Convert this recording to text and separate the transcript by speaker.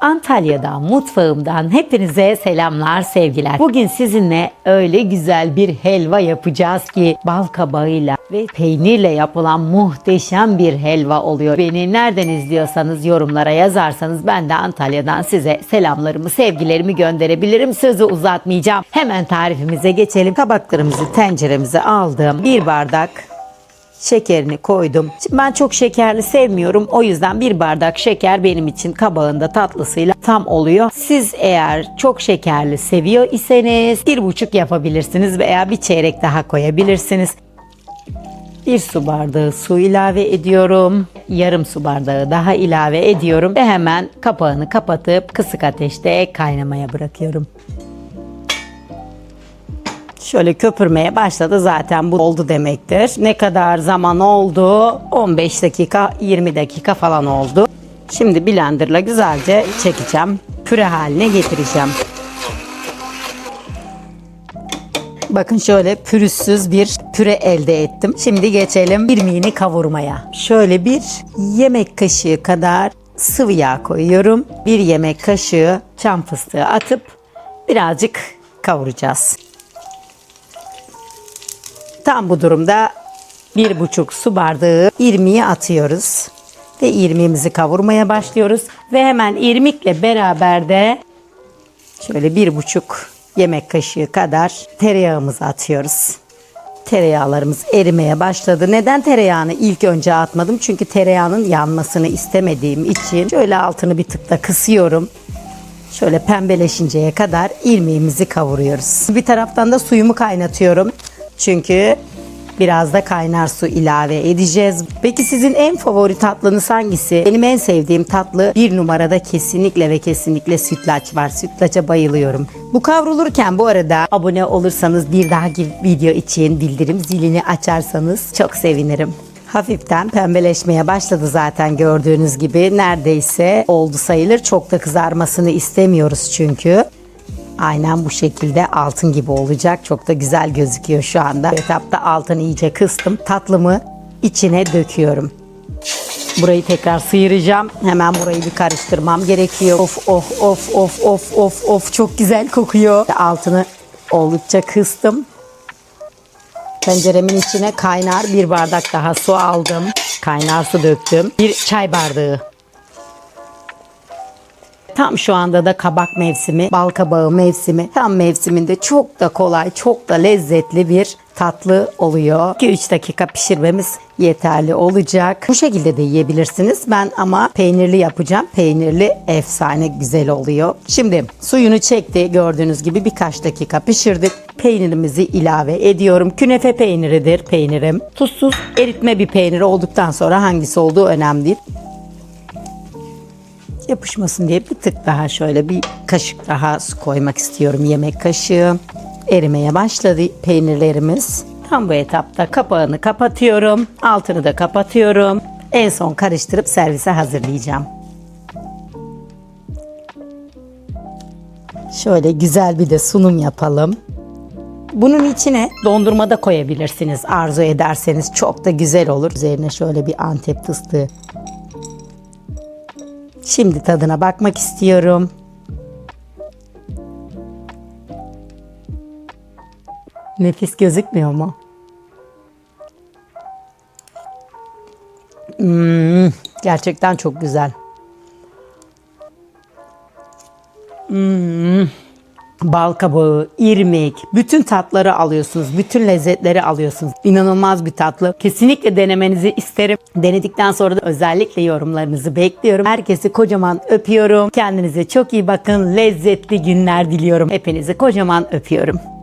Speaker 1: Antalya'dan, mutfağımdan hepinize selamlar, sevgiler. Bugün sizinle öyle güzel bir helva yapacağız ki bal kabağıyla ve peynirle yapılan muhteşem bir helva oluyor. Beni nereden izliyorsanız yorumlara yazarsanız ben de Antalya'dan size selamlarımı, sevgilerimi gönderebilirim. Sözü uzatmayacağım. Hemen tarifimize geçelim. Kabaklarımızı tenceremize aldım. Bir bardak şekerini koydum. Ben çok şekerli sevmiyorum. O yüzden bir bardak şeker benim için kabağında tatlısıyla tam oluyor. Siz eğer çok şekerli seviyor iseniz bir buçuk yapabilirsiniz veya bir çeyrek daha koyabilirsiniz. Bir su bardağı su ilave ediyorum. Yarım su bardağı daha ilave ediyorum ve hemen kapağını kapatıp kısık ateşte kaynamaya bırakıyorum. Şöyle köpürmeye başladı zaten bu oldu demektir. Ne kadar zaman oldu? 15 dakika 20 dakika falan oldu. Şimdi blenderla güzelce çekeceğim. Püre haline getireceğim. Bakın şöyle pürüzsüz bir püre elde ettim. Şimdi geçelim irmiğini kavurmaya. Şöyle bir yemek kaşığı kadar sıvı yağ koyuyorum. Bir yemek kaşığı çam fıstığı atıp birazcık kavuracağız. Tam bu durumda bir buçuk su bardağı irmiği atıyoruz. Ve irmiğimizi kavurmaya başlıyoruz. Ve hemen irmikle beraber de şöyle bir buçuk yemek kaşığı kadar tereyağımızı atıyoruz. Tereyağlarımız erimeye başladı. Neden tereyağını ilk önce atmadım? Çünkü tereyağının yanmasını istemediğim için şöyle altını bir tık da kısıyorum. Şöyle pembeleşinceye kadar irmiğimizi kavuruyoruz. Bir taraftan da suyumu kaynatıyorum. Çünkü biraz da kaynar su ilave edeceğiz. Peki sizin en favori tatlınız hangisi? Benim en sevdiğim tatlı bir numarada kesinlikle ve kesinlikle sütlaç var. Sütlaça bayılıyorum. Bu kavrulurken bu arada abone olursanız bir dahaki video için bildirim zilini açarsanız çok sevinirim. Hafiften pembeleşmeye başladı zaten gördüğünüz gibi. Neredeyse oldu sayılır. Çok da kızarmasını istemiyoruz çünkü. Aynen bu şekilde altın gibi olacak. Çok da güzel gözüküyor şu anda. Bu etapta altını iyice kıstım. Tatlımı içine döküyorum. Burayı tekrar sıyıracağım. Hemen burayı bir karıştırmam gerekiyor. Of of of of of of of çok güzel kokuyor. Altını oldukça kıstım. Tenceremin içine kaynar bir bardak daha su aldım. Kaynar su döktüm. Bir çay bardağı Tam şu anda da kabak mevsimi, bal kabağı mevsimi. Tam mevsiminde çok da kolay, çok da lezzetli bir tatlı oluyor. 2-3 dakika pişirmemiz yeterli olacak. Bu şekilde de yiyebilirsiniz. Ben ama peynirli yapacağım. Peynirli efsane güzel oluyor. Şimdi suyunu çekti. Gördüğünüz gibi birkaç dakika pişirdik. Peynirimizi ilave ediyorum. Künefe peyniridir peynirim. Tuzsuz eritme bir peynir olduktan sonra hangisi olduğu önemli değil yapışmasın diye bir tık daha şöyle bir kaşık daha su koymak istiyorum. Yemek kaşığı. Erimeye başladı peynirlerimiz. Tam bu etapta kapağını kapatıyorum. Altını da kapatıyorum. En son karıştırıp servise hazırlayacağım. Şöyle güzel bir de sunum yapalım. Bunun içine dondurma da koyabilirsiniz arzu ederseniz çok da güzel olur. Üzerine şöyle bir antep fıstığı Şimdi tadına bakmak istiyorum. Nefis gözükmüyor mu? Hmm, gerçekten çok güzel. Hmm bal kabağı, irmik, bütün tatları alıyorsunuz. Bütün lezzetleri alıyorsunuz. İnanılmaz bir tatlı. Kesinlikle denemenizi isterim. Denedikten sonra da özellikle yorumlarınızı bekliyorum. Herkesi kocaman öpüyorum. Kendinize çok iyi bakın. Lezzetli günler diliyorum. Hepinizi kocaman öpüyorum.